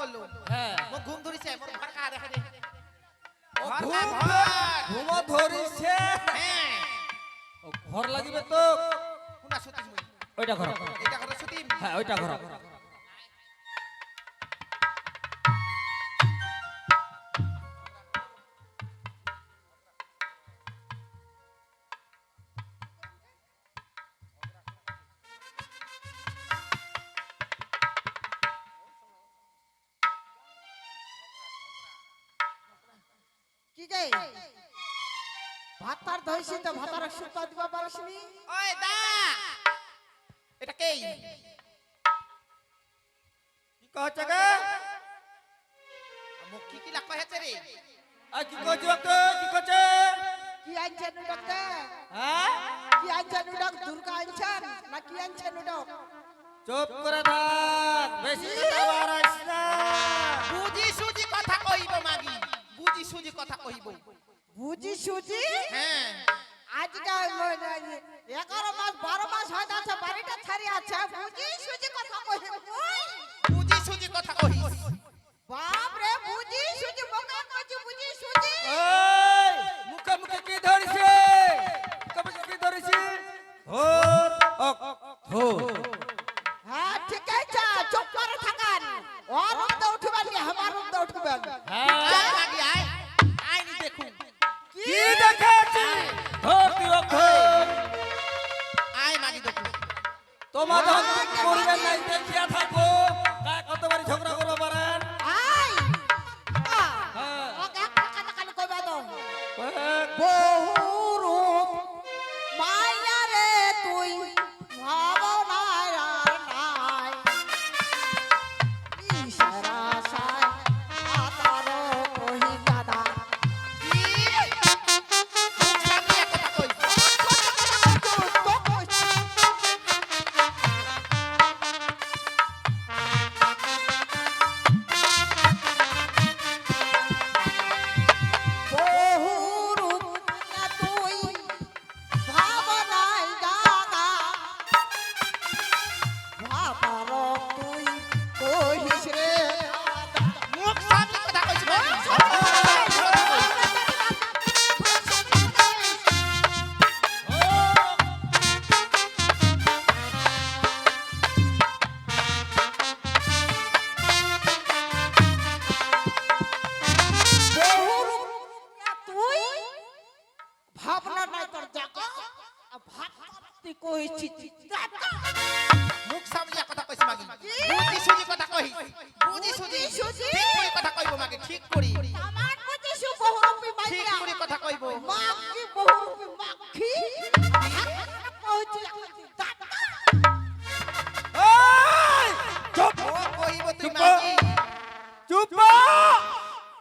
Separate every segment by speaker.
Speaker 1: করল।
Speaker 2: হ্যাঁ।
Speaker 1: ঘুম ধরিছে মোর ঘর কাহা দেখা দে
Speaker 2: ও ঘুম
Speaker 1: ধরেছে। ঘর
Speaker 2: ঘুম ধরিছে।
Speaker 1: হ্যাঁ।
Speaker 2: ও ঘর লাগিবে তো?
Speaker 1: কোনা
Speaker 2: ওইটা ঘর।
Speaker 1: এটা ঘর
Speaker 2: হ্যাঁ ওইটা ঘর।
Speaker 3: কি ভাতার ধইছি তো ভাতার সুতা দিবা পারসনি?
Speaker 1: ওই দা! এটা কে
Speaker 2: কি কহছে গে?
Speaker 1: মোক কি কি লাগা হেছে রে?
Speaker 2: আ কি কহছে তো কি কহছে
Speaker 3: কি আনছেন উডকতে
Speaker 2: হ্যাঁ
Speaker 3: কি আনছেন উডক দুর্গা আনছেন না কি আনছেন উডক
Speaker 2: চুপ করে থাক বেশি কথা বাড়াইস না।
Speaker 1: বুঝি সুজি কথা কইব মাগি। বুঝি সুজি কথা কইব।
Speaker 3: বুঝি সুজি
Speaker 1: হ্যাঁ।
Speaker 3: আজকাল এগারো মাস বারো মাস হয়ে যাচ্ছে বাড়িটা ছাড়ি আছে বুঝি সুজি কথা কই
Speaker 1: বুঝি সুজি কথা কইস।
Speaker 3: বাপ রে বুঝি সুজি বোকা কইছি বুঝি সুজি
Speaker 2: ওই মুখে মুখে কি ধরিছে? মুখে মুখে কি ধরিছে? ধর অক ধর
Speaker 3: হ্যাঁ ঠিক আছে চুপ করে থাকেন। ওর রূপ দে উঠবেন কি আমার রূপ দে উঠবেন
Speaker 2: হ্যাঁ।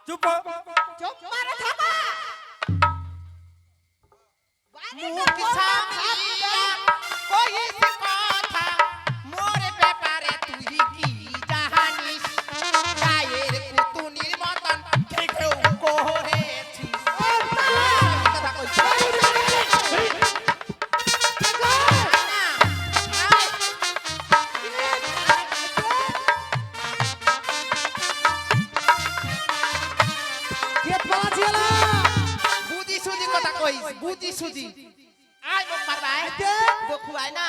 Speaker 1: chupa. কইস বুঝি সুজি আয় মোক মারবা আয় দেখু। আয় না।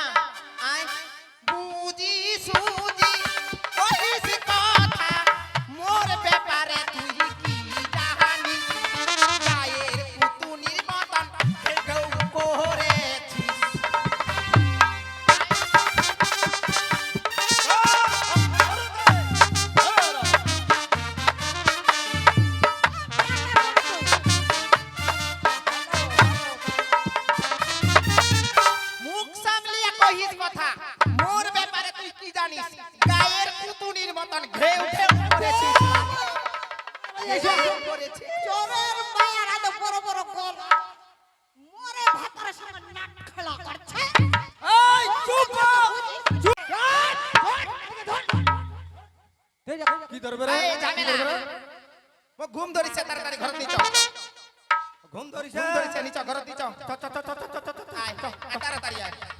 Speaker 1: আয়। বুঝি সুজি জানিস গায়ের পুতুনির মতন ঘে উঠে পড়েছে
Speaker 3: চোরের মায়ের আলো বড় বড় গলা মরে ভাতার সঙ্গে নাট খেলা করছে
Speaker 2: এই চুপ কি ধরবে রে
Speaker 1: ঘুম ধরিছে তাড়াতাড়ি ঘর নিচ
Speaker 2: ঘুম ধরিছে
Speaker 1: ঘুম ধরিছে নিচ ঘর নিচ তাড়াতাড়ি আয়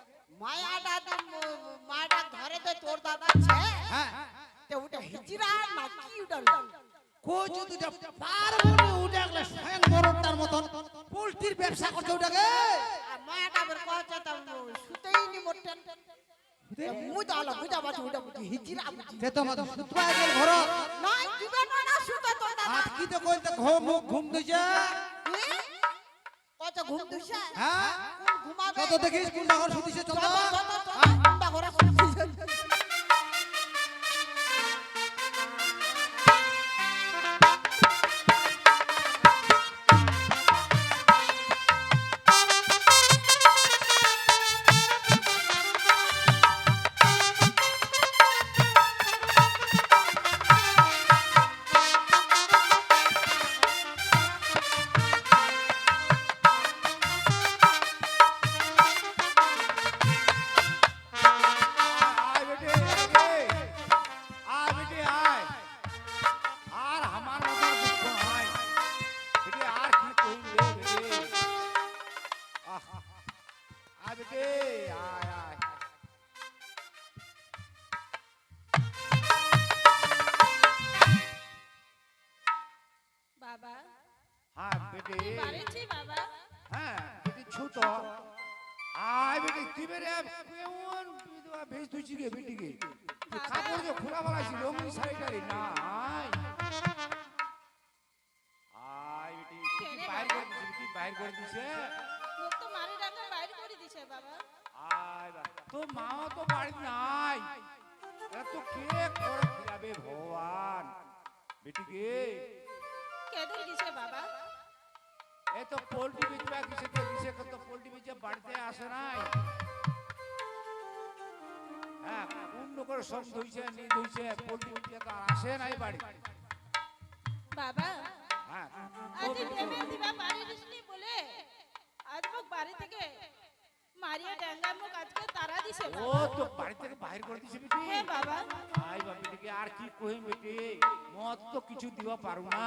Speaker 4: পোল্ট্রির ব্যবসা করছে ওটাকে।
Speaker 3: আর মায়াটা বের কইছে তো সুতেই নি মোটেন। মুই তো আলো বুঝা বাজু ওটা বুঝি হিজরা বুঝি
Speaker 4: তো আমাদের সুতপা গেল ঘর
Speaker 3: না দিবে না না সুতে দাদা
Speaker 4: আর তো কইতে ঘুম ঘুম দিছে?
Speaker 3: কত ঘুম দুছে?
Speaker 4: হ্যাঁ?
Speaker 3: ঘুমাবে?
Speaker 4: কত দেখিস ঘর চল
Speaker 3: ঘরে
Speaker 5: বেটে
Speaker 6: পারেছি বাবা।
Speaker 5: হ্যাঁ বেটে ছোট। আয় বেটে কি বেরে? কেমন? বিধবা ভেজ তুইছি গে বেটি গে কাপড় যে খোলা বলা ছিল রঙিন শাড়িটারি না আয় আয় বেটি কি বাইর করে দিছে বেটি বাইর করে দিছে?
Speaker 6: মুখ তো মারি ডাকা বাইর করে দিছে বাবা।
Speaker 5: আয় বা তো মাও তো বাড়ি নাই। এরা তো কে করে খিলাবে ভগবান? বেটি
Speaker 6: গেছে? বাবা
Speaker 5: এ তো পোল্ট্রি বেচবা কিসে তো কিসে কত পোল্ট্রি বেচে বাড়িতে আসে নাই। হ্যাঁ অন্য করে সব ধুইছে নি ধুইছে পোল্ট্রি বেচে তো আসে নাই বাড়ি।
Speaker 6: বাবা
Speaker 5: হ্যাঁ।
Speaker 6: আজ ভেবে দিবা বাড়ি দিসনি বলে। আজ মুখ বাড়ি থেকে মারিয়া ড্যাঙ্গা মুখ আজকে তারা দিছে
Speaker 5: ও
Speaker 6: বাবা।
Speaker 5: তো বাড়ি থেকে বাইরে করে দিছে বেটি।
Speaker 6: হ্যাঁ বাবা।
Speaker 5: বাপি থেকে আর কি কহিম বেটি? মত তো কিছু দিবা পারু না।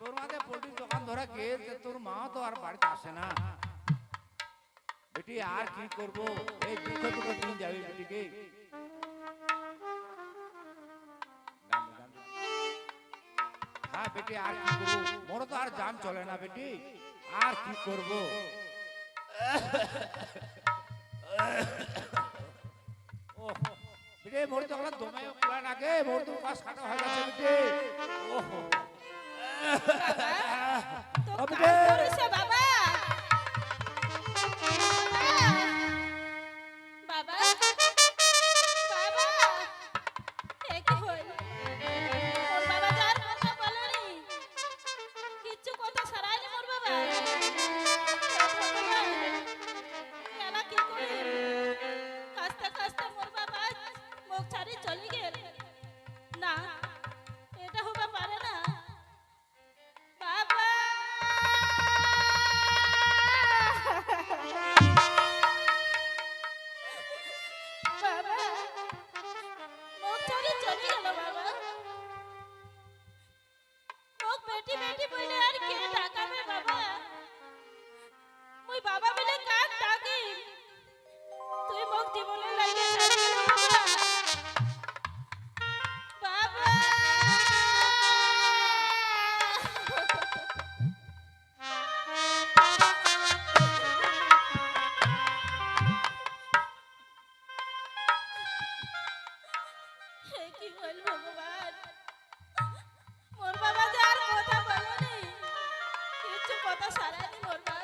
Speaker 5: তোর মাঝে পোল্ট্রি দোকান ধরা কে তোর মা তো আর বাড়িতে আসে না। বেটি, আর কি করব? এই দুঃখ দুঃখ দিন যাবে বেটিকে। হ্যাঁ বেটি, আর কি করব? মোর তো আর জান চলে না বেটি। আর কি করব? ও বেটে মোর তো গলা দমে পুরা নাগে মোর তো কাজ কাটা হয়ে যাচ্ছে বেটে। ওহো
Speaker 6: তো মুখ বেটি বেটি কথা বাপ বাবা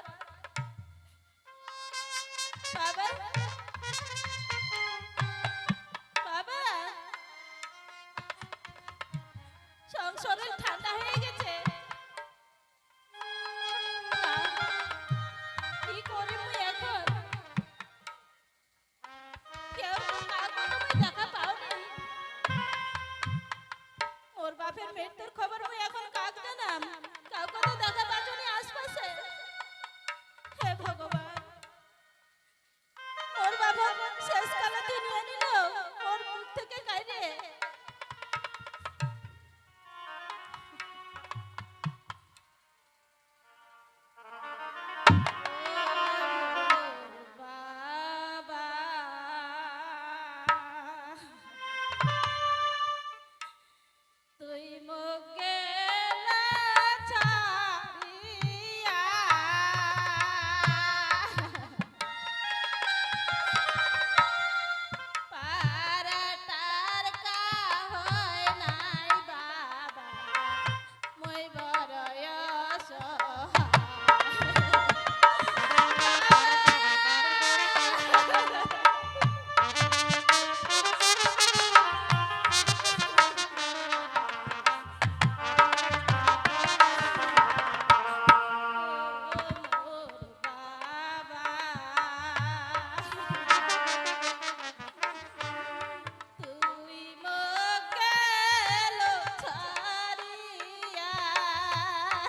Speaker 6: বাবা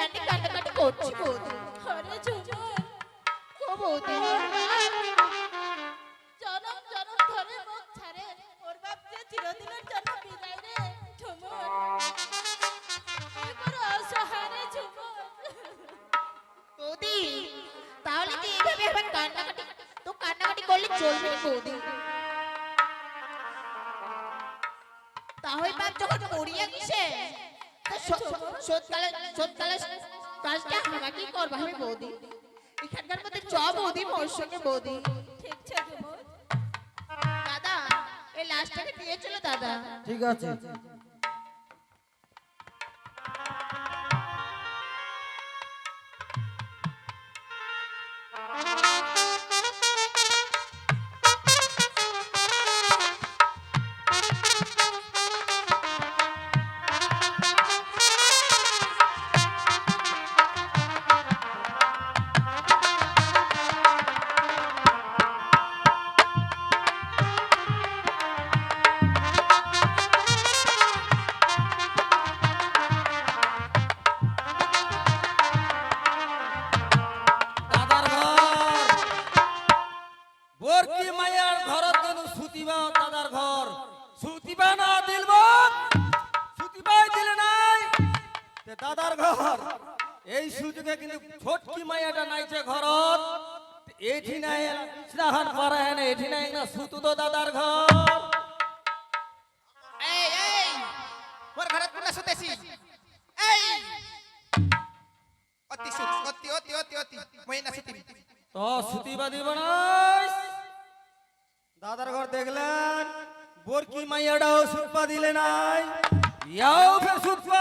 Speaker 1: কান্না কান্নাকাটি করছিস বৌদি
Speaker 6: আরে ঝুমুর
Speaker 1: ও বৌদি বৌদি মোর সঙ্গে বৌদি।
Speaker 6: ঠিক আছে
Speaker 1: দাদা এই লাস্টটাকে দিয়ে চলো দাদা।
Speaker 4: ঠিক আছে।
Speaker 1: সুতেছি এই অতি সুত অতি অতি অতি অতি মই না সুতিবি
Speaker 2: তো সুতিবা দিব না দাদার ঘর দেখলেন, বোরকি মাইয়াটাও সুতপা দিলে নাই। ইয়াও ফের সুতপা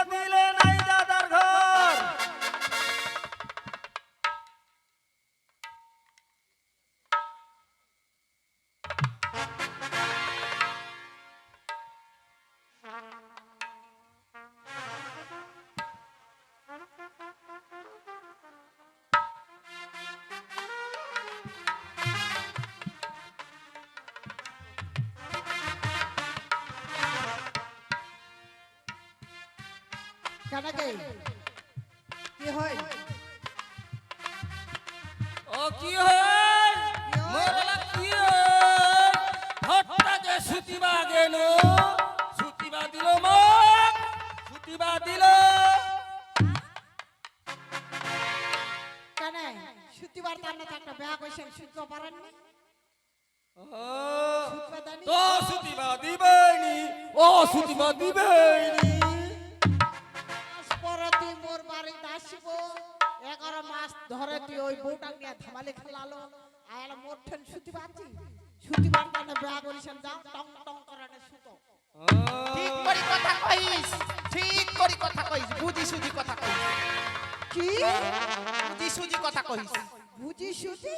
Speaker 3: কেনাকে কি হয়?
Speaker 2: ও কি হয়? মোরলা কি হয়? হট্টা যে সুতিবা গেল সুতিবা দিল মক সুতিবা দিল।
Speaker 3: কেন? শুক্রবার তার না একটা বেয়া কইছেন শুনতে পারেননি
Speaker 2: ও।
Speaker 3: শুনতে দেননি
Speaker 2: তো সুতিবা দিবেনি ও সুতিবা দিবেনি
Speaker 3: আসিব। এগারো মাস ধরে তুই ওই বউটা নিয়ে ধামালে খেলালো। আর মোর ঠেন শুতি পাচ্ছি শুতি পারতাম বেয়া করিছেন যাও টং টং করে সুতো।
Speaker 1: ঠিক করি কথা কইস ঠিক করি কথা কইস বুঝি সুজি কথা কইস।
Speaker 3: কি?
Speaker 1: বুঝি সুজি কথা কইস।
Speaker 3: বুঝি শুতি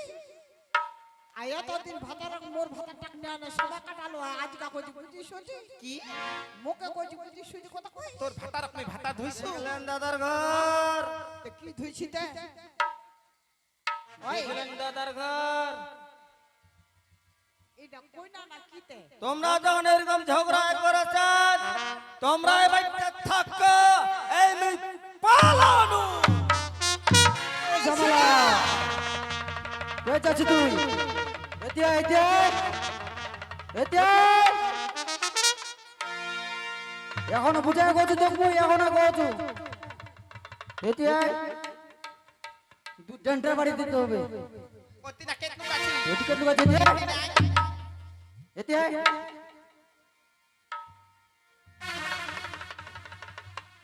Speaker 3: আয়া তো দিন ভাতার মোর ভাতার টাক নিয়ে সবা কাটালো আজ কা কইছি বুঝি
Speaker 1: কি?
Speaker 3: মুখে কইছি বুঝি কথা কই?
Speaker 1: তোর ভাতার আপনি ভাতা ধুইছু?
Speaker 2: দাদার ঘর।
Speaker 3: তে কি ধুইছি তে? ওই।
Speaker 2: দাদার ঘর।
Speaker 3: এটা কই না না কিতে
Speaker 2: তোমরা যখন এরকম ঝগড়া করেছেন তোমরা এবার থাক এই মুই পালানো।
Speaker 4: কই যাচ্ছি তুই? এতিয়া এতিয়া এতিয়া এখনও বুঝাই কছু মুই এখনও কছু এতিয়া দু ঘণ্টা বাড়ি দিতে হবে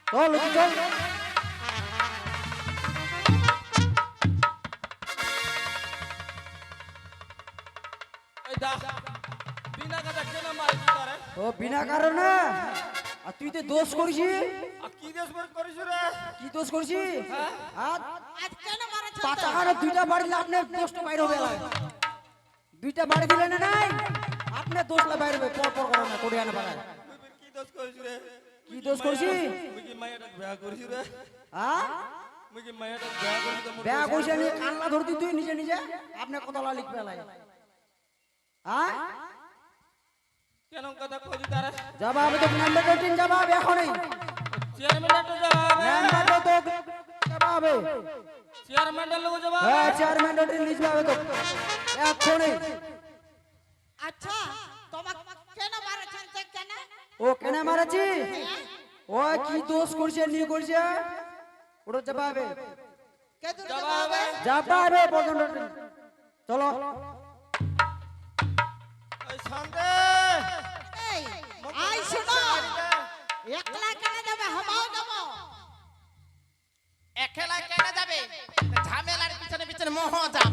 Speaker 4: চল চল ও বিনা কারণে? আর তুই তো দোষ করিস?
Speaker 2: আর কি বর করিস রে?
Speaker 4: কি দোষ করিস? আর
Speaker 3: আজ কেন মারা
Speaker 4: পাঁচা কারণে দুইটা বাড়ি আপনি দোষটা বাইরে হবে দুইটা বাড়ি দিলে না নাই? আপনি দোষটা বাইরে হবে পর পর করে না কোড়িয়ানা পাড়ায়
Speaker 2: মুই কি দোষ করিস রে?
Speaker 4: কি দোষ করছি
Speaker 2: মুই কি মায়াটা বিয়া করিস রে?
Speaker 4: হ্যাঁ?
Speaker 2: মুই কি মায়াটা বিয়া মোর
Speaker 4: বেয়া কইছে নিয়ে কান্না ধরতি তুই নিজে নিজে? আপনি কতলা লিখবে এলাই হ্যাঁ?
Speaker 2: কেন কথা কইছি তারা?
Speaker 4: জবাব তো নাম্বার রুটিন জবাব এখনই।
Speaker 2: চেয়ারম্যান একটা জবাব
Speaker 4: নাম্বার তো জবাব
Speaker 2: চেয়ারম্যানের লোক জবাব
Speaker 4: হ্যাঁ চেয়ারম্যান রুটিন লিজ পাবে তো এখনই।
Speaker 3: আচ্ছা তোমাকে কেন মারেছেন কেন?
Speaker 4: ও কেন মারাছি? ও কি দোষ করছে নি করছে? ওটা জবাবে
Speaker 3: কে
Speaker 2: জবাবে
Speaker 4: রুটিন চলো।
Speaker 2: ওই
Speaker 3: আই শোনো। একলা কেন যাবে? হামাও যাব।
Speaker 1: একলা কেন যাবে? ঝামেলার পিছনে পিছনে মোহ যাও